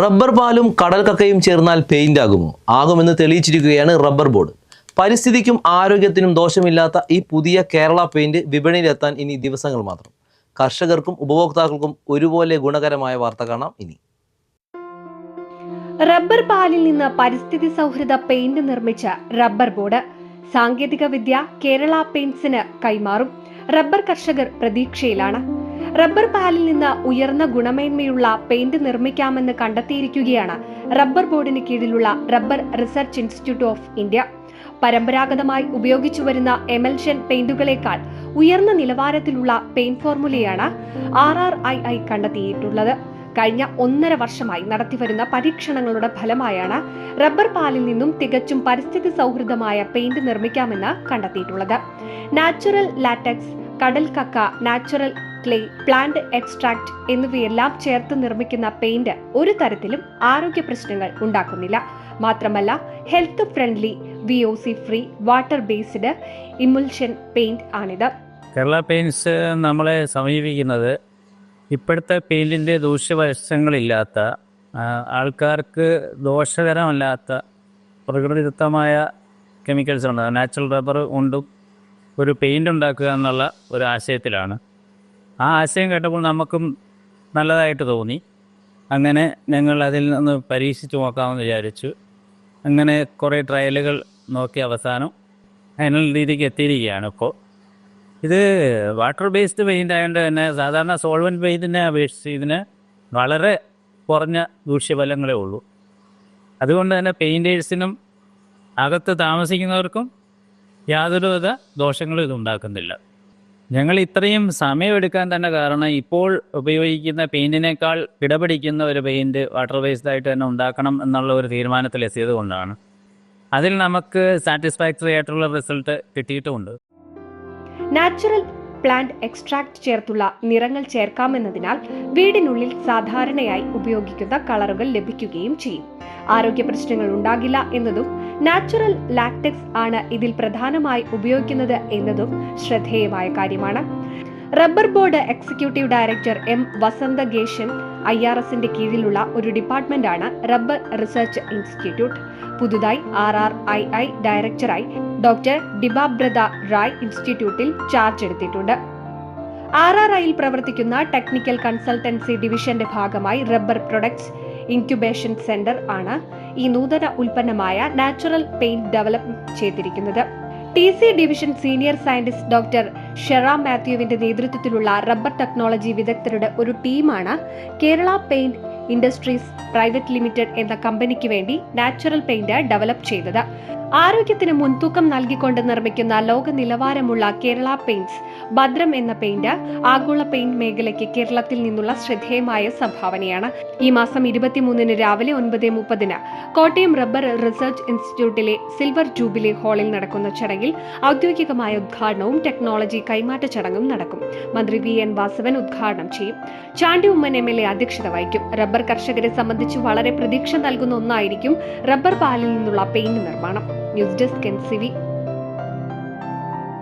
Rubber പാലും കടൽ കക്കയും ചേർന്നാൽ പെയിന്റ് ആകുമോ? ആകുമെന്ന് തെളിയിച്ചിരിക്കുകയാണ് റബ്ബർ ബോർഡ്. പരിസ്ഥിതിക്കും ആരോഗ്യത്തിനും ദോഷമില്ലാത്ത ഈ പുതിയ കേരള പെയിന്റ് വിപണിയിലെത്താൻ ഇനി ദിവസങ്ങൾ മാത്രം. കർഷകർക്കും ഉപഭോക്താക്കൾക്കും ഒരുപോലെ ഗുണകരമായ വാർത്ത കാണാം ഇനി. റബ്ബർ പാലിൽ നിന്ന് പരിസ്ഥിതി സൗഹൃദ പെയിന്റ് നിർമ്മിച്ച റബ്ബർ ബോർഡ് സാങ്കേതിക വിദ്യ കേരള പെയിന്റ്സിന് കൈമാറും. റബ്ബർ കർഷകർ പ്രതീക്ഷയിലാണ്. റബ്ബർ പാലിൽ നിന്ന് ഉയർന്ന ഗുണമേന്മയുള്ള പെയിന്റ് നിർമ്മിക്കാമെന്ന് കണ്ടെത്തിയിരിക്കുകയാണ് റബ്ബർ ബോർഡിന് കീഴിലുള്ള Rubber Research Institute of India. പരമ്പരാഗതമായി ഉപയോഗിച്ചു വരുന്ന എമൽഷൻ പെയിന്റുകളേക്കാൾ ഉയർന്ന നിലവാരത്തിലുള്ള പെയിന്റ് ഫോർമുലയാണ് ആർ ആർ ഐ ഐ കണ്ടെത്തിയിട്ടുള്ളത്. കഴിഞ്ഞ ഒന്നര വർഷമായി നടത്തിവരുന്ന പരീക്ഷണങ്ങളുടെ ഫലമായാണ് റബ്ബർ പാലിൽ നിന്നും തികച്ചും പരിസ്ഥിതി സൗഹൃദമായ പെയിന്റ് നിർമ്മിക്കാമെന്ന് കണ്ടെത്തിയിട്ടുള്ളത്. നാച്ചുറൽ ലാറ്റക്സ് കടൽ കക്ക നാച്ചുറൽ ക്ലേ പ്ലാന്റ് എക്സ്ട്രാക്ട് എന്നിവയെല്ലാം ചേർത്ത് നിർമ്മിക്കുന്ന പെയിന്റ് ഒരു തരത്തിലും ആരോഗ്യ പ്രശ്നങ്ങൾ ഉണ്ടാക്കുന്നില്ല. മാത്രമല്ല health friendly V O C free water based emulsion paint ആണിത്. കേരള പെയിന്റ്സ് നമ്മളെ സമീപിക്കുന്നത് ഇപ്പോഴത്തെ പെയിന്റിന്റെ ദൂഷ്യവശങ്ങളില്ലാത്ത ആൾക്കാർക്ക് ദോഷകരമല്ലാത്ത പ്രകൃതിദത്തമായ കെമിക്കൽസ് ഉണ്ട് നാച്ചുറൽ റബ്ബർ കൊണ്ടും ഒരു പെയിന്റ് ഉണ്ടാക്കുക എന്നുള്ള ഒരു ആശയത്തിലാണ്. ആ ആശയം കേട്ടപ്പോൾ നമുക്കും നല്ലതായിട്ട് തോന്നി. അങ്ങനെ ഞങ്ങൾ അതിൽ നിന്ന് പരീക്ഷിച്ച് നോക്കാമെന്ന് വിചാരിച്ചു. അങ്ങനെ കുറേ ട്രയലുകൾ നോക്കി അവസാനം ഫൈനൽ രീതിക്ക് എത്തിയിരിക്കുകയാണ് ഇപ്പോൾ. ഇത് വാട്ടർ ബേസ്ഡ് പെയിന്റ് ആയതുകൊണ്ട് തന്നെ സാധാരണ സോൾവൻ പെയിന്റിനെ അപേക്ഷിച്ച് ഇതിന് വളരെ കുറഞ്ഞ ദൂഷ്യഫലങ്ങളേ ഉള്ളൂ. അതുകൊണ്ട് തന്നെ പെയിന്റേഴ്സിനും അകത്ത് താമസിക്കുന്നവർക്കും യാതൊരുവിധ ദോഷങ്ങളും ഇത് ഉണ്ടാക്കുന്നില്ല. ഞങ്ങൾ ഇത്രയും സമയമെടുക്കാൻ തന്നെ കാരണം ഇപ്പോൾ ഉപയോഗിക്കുന്ന പെയിന്റിനേക്കാൾ കിടപിടിക്കുന്ന ഒരു പെയിന്റ് വാട്ടർ ബേസ്ഡ് ആയിട്ട് തന്നെ ഉണ്ടാക്കണം എന്നുള്ള ഒരു തീരുമാനത്തിൽ എത്തിയത് കൊണ്ടാണ്. അതിൽ നമുക്ക് സാറ്റിസ്ഫാക്ടറി ആയിട്ടുള്ള റിസൾട്ട് കിട്ടിയിട്ടുമുണ്ട്. നാച്ചുറൽ പ്ലാന്റ് എക്സ്ട്രാക്ട് ചേർത്തുള്ള നിറങ്ങൾ ചേർക്കാമെന്നതിനാൽ വീടിനുള്ളിൽ സാധാരണയായി ഉപയോഗിക്കുന്ന കളറുകൾ ലഭിക്കുകയും ചെയ്യും. ആരോഗ്യ പ്രശ്നങ്ങൾ ഉണ്ടാകില്ല എന്നതും നാച്ചുറൽ ലാക്ടെക്സ് ആണ് ഇതിൽ പ്രധാനമായി ഉപയോഗിക്കുന്നത് എന്നതും ശ്രദ്ധേയമായ കാര്യമാണ്. Rubber board executive director M Vasantha Vasanthagesan I R എസിന്റെ കീഴിലുള്ള ഒരു ഡിപ്പാർട്ട്മെന്റാണ് റബ്ബർ റിസർച്ച് ഇൻസ്റ്റിറ്റ്യൂട്ട്. പുതുതായി ആർ ആർ ഐ ഐ ഡയറക്ടറായി ഡോക്ടർ ഡിബാബ്രത റായ് ഇൻസ്റ്റിറ്റ്യൂട്ടിൽ ചാർജ് എടുത്തിട്ടുണ്ട്. ആർ ആർ ഐയിൽ പ്രവർത്തിക്കുന്ന ടെക്നിക്കൽ കൺസൾട്ടൻസി ഡിവിഷന്റെ ഭാഗമായി റബ്ബർ പ്രൊഡക്ട്സ് ഇൻക്യുബേഷൻ സെന്റർ ആണ് ഈ നൂതന ഉൽപ്പന്നമായ നാച്ചുറൽ പെയിന്റ് ഡെവലപ്പ് ചെയ്തിരിക്കുന്നത്. T C division senior scientist doctor Shera മാത്യുവിന്റെ നേതൃത്വത്തിലുള്ള റബ്ബർ ടെക്നോളജി വിദഗ്ധരുടെ ഒരു ടീമാണ് Kerala paint industries private limited എന്ന കമ്പനിക്ക് വേണ്ടി നാച്ചുറൽ പെയിന്റ് ഡെവലപ്പ് ചെയ്തത്. ആരോഗ്യത്തിന് മുൻതൂക്കം നൽകിക്കൊണ്ട് നിർമ്മിക്കുന്ന ലോക നിലവാരമുള്ള കേരള പെയിന്റ്സ് ഭദ്രം എന്ന പെയിന്റ് ആഗോള പെയിന്റ് മേഖലയ്ക്ക് കേരളത്തിൽ നിന്നുള്ള ശ്രദ്ധേയമായ സംഭാവനയാണ്. ഈ മാസം ഇരുപത്തിമൂന്നിന് രാവിലെ ഒൻപത് മുപ്പതിന് കോട്ടയം റബ്ബർ റിസർച്ച് ഇൻസ്റ്റിറ്റ്യൂട്ടിലെ സിൽവർ ജൂബിലി ഹാളിൽ നടക്കുന്ന ചടങ്ങിൽ ഔദ്യോഗികമായ ഉദ്ഘാടനവും ടെക്നോളജി കൈമാറ്റ ചടങ്ങും നടക്കും. മന്ത്രി വി എൻ വാസവൻ ഉദ്ഘാടനം ചെയ്യും. Chandy Oommen M L A അധ്യക്ഷത വഹിക്കും. റബ്ബർ കർഷകരെ സംബന്ധിച്ച് വളരെ പ്രതീക്ഷ നൽകുന്ന ഒന്നായിരിക്കും റബ്ബർ പാലിൽ നിന്നുള്ള പെയിന്റ് നിർമ്മാണം. News desk N